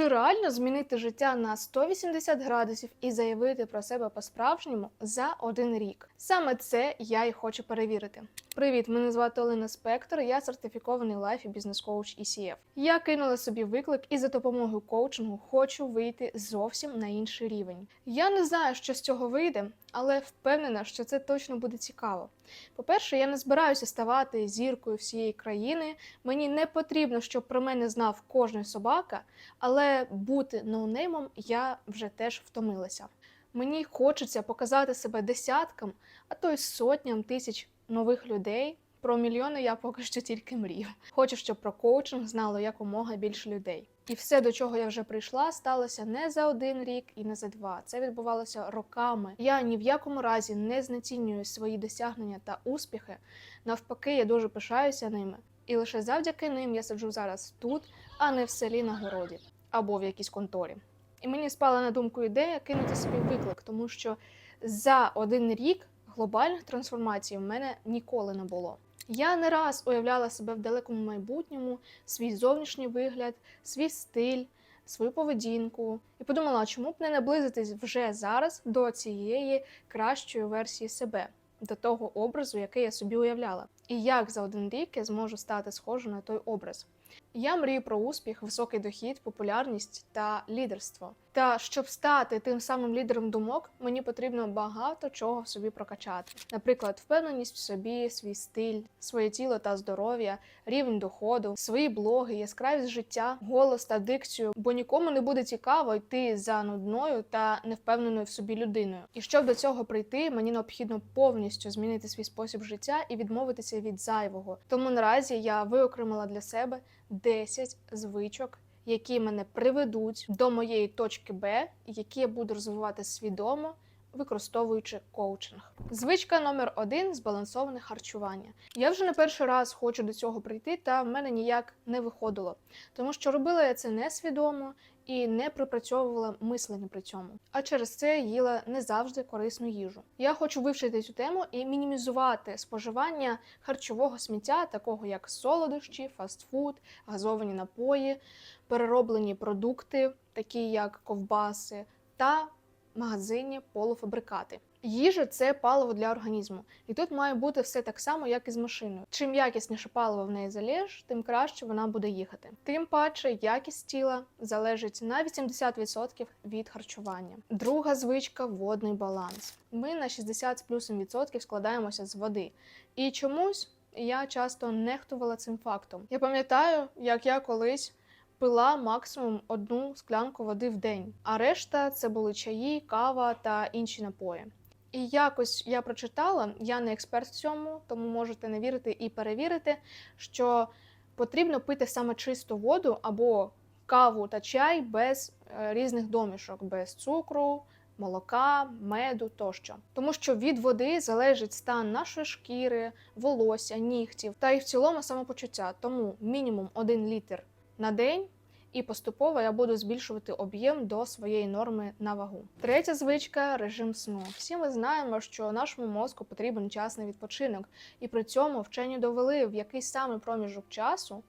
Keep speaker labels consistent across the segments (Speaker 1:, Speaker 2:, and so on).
Speaker 1: Чи реально змінити життя на 180 градусів і заявити про себе по-справжньому за один рік? Саме це я і хочу перевірити. Привіт, мене звати Олена Спектор. Я сертифікований лайф і бізнес-коуч ECF. Я кинула собі виклик і за допомогою коучингу хочу вийти зовсім на інший рівень. Я не знаю, що з цього вийде, але впевнена, що це точно буде цікаво. По-перше, я не збираюся ставати зіркою всієї країни. Мені не потрібно, щоб про мене знав кожен собака, але бути ноунеймом я вже теж втомилася. Мені хочеться показати себе десяткам, а то й сотням тисяч нових людей. Про мільйони я поки що тільки мрію. Хочу, щоб про коучинг знало якомога більше людей. І все, до чого я вже прийшла, сталося не за один рік і не за два. Це відбувалося роками. Я ні в якому разі не знецінюю свої досягнення та успіхи. Навпаки, я дуже пишаюся ними. І лише завдяки ним я сиджу зараз тут, а не в селі на городі або в якійсь конторі. І мені спала на думку ідея кинути собі виклик, тому що за один рік глобальних трансформацій в мене ніколи не було. Я не раз уявляла себе в далекому майбутньому, свій зовнішній вигляд, свій стиль, свою поведінку, і подумала, чому б не наблизитись вже зараз до цієї кращої версії себе, до того образу, який я собі уявляла, і як за один рік я зможу стати схожою на той образ. Я мрію про успіх, високий дохід, популярність та лідерство. Та щоб стати тим самим лідером думок, мені потрібно багато чого собі прокачати. Наприклад, впевненість в собі, свій стиль, своє тіло та здоров'я, рівень доходу, свої блоги, яскравість життя, голос та дикцію, бо нікому не буде цікаво йти за нудною та невпевненою в собі людиною. І щоб до цього прийти, мені необхідно повністю змінити свій спосіб життя і відмовитися від зайвого. Тому наразі я виокремила для себе 10 звичок, які мене приведуть до моєї точки Б, які я буду розвивати свідомо, використовуючи коучинг. Звичка номер один збалансоване харчування. Я вже не перший раз хочу до цього прийти, та в мене ніяк не виходило, тому що робила я це несвідомо і не пропрацьовувала мислення при цьому. А через це їла не завжди корисну їжу. Я хочу вивчити цю тему і мінімізувати споживання харчового сміття, такого як солодощі, фастфуд, газовані напої, перероблені продукти, такі як ковбаси, та магазинні полуфабрикати. Їжа це паливо для організму, і тут має бути все так само, як і з машиною. Чим якісніше паливо в неї залєш, тим краще вона буде їхати. Тим паче якість тіла залежить на 80% від харчування. Друга звичка водний баланс. Ми на 60 з плюсом відсотків складаємося з води. І чомусь я часто нехтувала цим фактом. Я пам'ятаю, як я колись пила максимум одну склянку води в день, а решта це були чаї, кава та інші напої. І якось я прочитала, я не експерт в цьому, тому можете не вірити і перевірити, що потрібно пити саме чисту воду або каву та чай без е, різних домішок, без цукру, молока, меду тощо. Тому що від води залежить стан нашої шкіри, волосся, нігтів та й в цілому самопочуття. Тому мінімум 1 літр на день. І поступово я буду збільшувати об'єм до своєї норми на вагу. Третя звичка режим сну. Всі ми знаємо, що нашому мозку потрібен час на відпочинок, і при цьому вчені довели, в який саме проміжок часу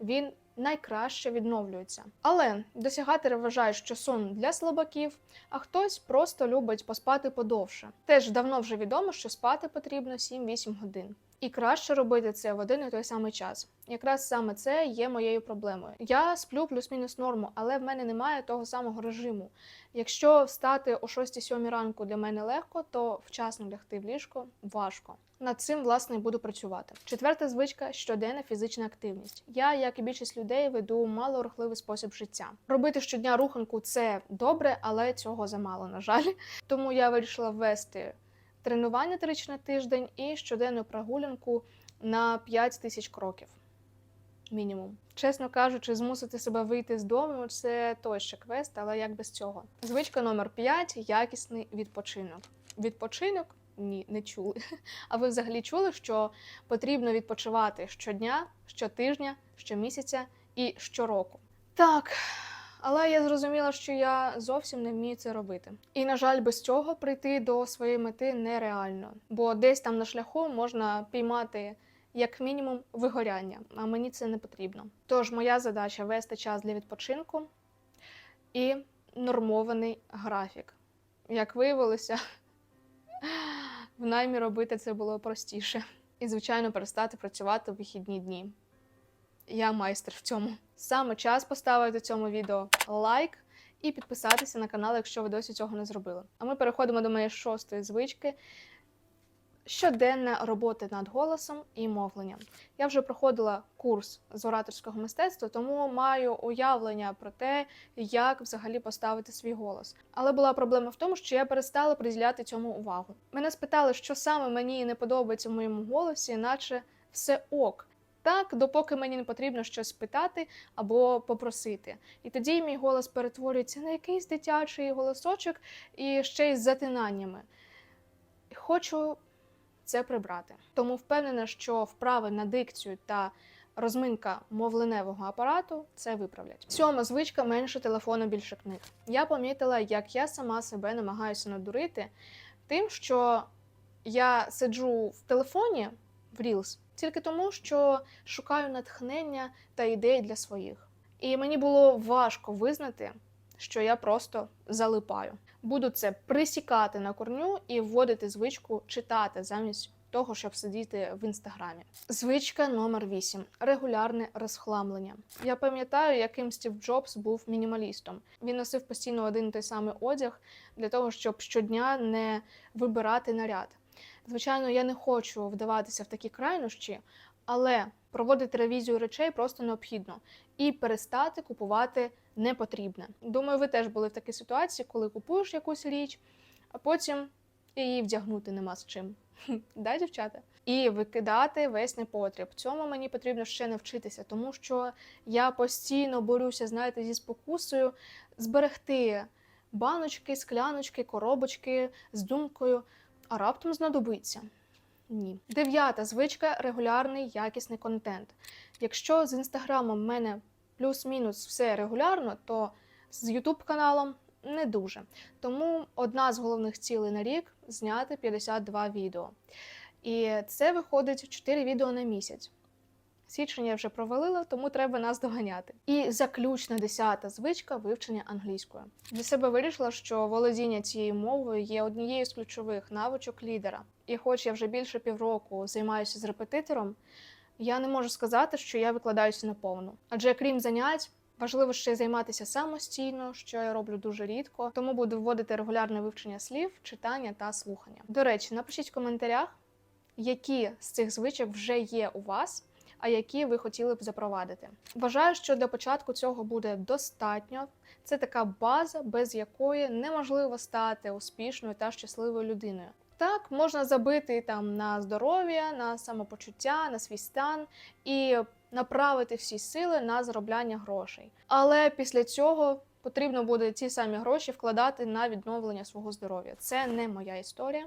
Speaker 1: він найкраще відновлюється. Але досягатори вважають, що сон для слабаків, а хтось просто любить поспати подовше. Теж давно вже відомо, що спати потрібно 7-8 годин. І краще робити це в один і той самий час. Якраз саме це є моєю проблемою. Я сплю плюс-мінус норму, але в мене немає того самого режиму. Якщо встати о 6-7 ранку для мене легко, то вчасно лягти в ліжко важко. Над цим власне і буду працювати. Четверта звичка щоденна фізична активність. Я, як і більшість людей, веду малорухливий спосіб життя. Робити щодня руханку це добре, але цього замало, на жаль. Тому я вирішила ввести тренування тричі на тиждень і щоденну прогулянку на 5 тисяч кроків. Мінімум. Чесно кажучи, змусити себе вийти з дому це той ще квест, але як без цього. Звичка номер 5 якісний відпочинок. Відпочинок? Ні, не чули. А ви взагалі чули, що потрібно відпочивати щодня, щотижня, щомісяця і щороку? Так, але я зрозуміла, що я зовсім не вмію це робити. І, на жаль, без цього прийти до своєї мети нереально, бо десь там на шляху можна піймати. Як мінімум вигоряння, а мені це не потрібно. Тож моя задача вести час для відпочинку, і нормований графік. Як виявилося, в наймі робити це було простіше. І, звичайно, перестати працювати в вихідні дні. Я майстер в цьому. Саме час поставити цьому відео лайк і підписатися на канал, якщо ви досі цього не зробили. А ми переходимо до моєї шостої звички. Щоденна робота над голосом і мовленням. Я вже проходила курс з ораторського мистецтва, тому маю уявлення про те, як взагалі поставити свій голос. Але була проблема в тому, що я перестала приділяти цьому увагу. Мене спитали, що саме мені не подобається в моєму голосі, наче все ок. Так, допоки мені не потрібно щось спитати або попросити. І тоді мій голос перетворюється на якийсь дитячий голосочок і ще й з затинаннями. Хочу це прибрати. Тому впевнена, що вправи на дикцію та розминка мовленевого апарату це виправлять. Сьома звичка менше телефону, більше книг. Я помітила, як я сама себе намагаюся надурити тим, що я сиджу в телефоні в Reels тільки тому, що шукаю натхнення та ідеї для своїх. І мені було важко визнати, що я просто залипаю. Буду це присікати на корню і вводити звичку читати замість того, щоб сидіти в інстаграмі. Звичка номер 8. регулярне розхламлення. Я пам'ятаю, яким Стів Джобс був мінімалістом. Він носив постійно один і той самий одяг для того, щоб щодня не вибирати наряд. Звичайно, я не хочу вдаватися в такі крайнощі, але проводити ревізію речей просто необхідно і перестати купувати непотрібне. Думаю, ви теж були в такій ситуації, коли купуєш якусь річ, а потім її вдягнути нема з чим. Да, дівчата? І викидати весь непотріб. Цьому мені потрібно ще навчитися, тому що я постійно борюся, знаєте, зі спокусою зберегти баночки, скляночки, коробочки з думкою, а раптом знадобиться. Ні. Дев'ята звичка регулярний якісний контент. Якщо з інстаграмом в мене плюс-мінус все регулярно, то з Ютуб каналом не дуже. Тому одна з головних цілей на рік зняти 52 відео. І це виходить 4 відео на місяць. Січень я вже провалила, тому треба нас доганяти. І заключна десята звичка вивчення англійської. Для себе вирішила, що володіння цією мовою є однією з ключових навичок лідера. І хоч я вже більше півроку займаюся з репетитором, я не можу сказати, що я викладаюся наповну. Адже крім занять, важливо ще й займатися самостійно, що я роблю дуже рідко, тому буду вводити регулярне вивчення слів, читання та слухання. До речі, напишіть в коментарях, які з цих звичок вже є у вас. А які ви хотіли б запровадити? Вважаю, що для початку цього буде достатньо. Це така база, без якої неможливо стати успішною та щасливою людиною. Так, можна забити там на здоров'я, на самопочуття, на свій стан і направити всі сили на заробляння грошей. Але після цього потрібно буде ці самі гроші вкладати на відновлення свого здоров'я. Це не моя історія.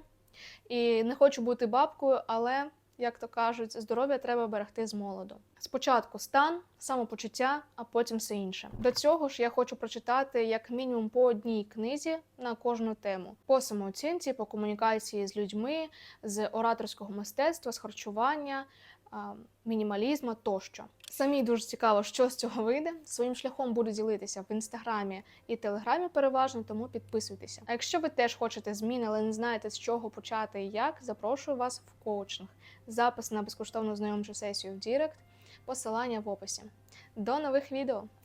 Speaker 1: І не хочу бути бабкою, але як то кажуть, здоров'я треба берегти з молоду. Спочатку стан, самопочуття, а потім все інше. До цього ж я хочу прочитати як мінімум по одній книзі на кожну тему: по самооцінці, по комунікації з людьми, з ораторського мистецтва, з харчування, мінімалізму тощо. Самі дуже цікаво, що з цього вийде. Своїм шляхом буду ділитися в інстаграмі і телеграмі переважно, тому підписуйтеся. А якщо ви теж хочете змін, але не знаєте з чого почати і як, запрошую вас в коучинг. Запис на безкоштовну знайомчу сесію в Дірект, посилання в описі. До нових відео!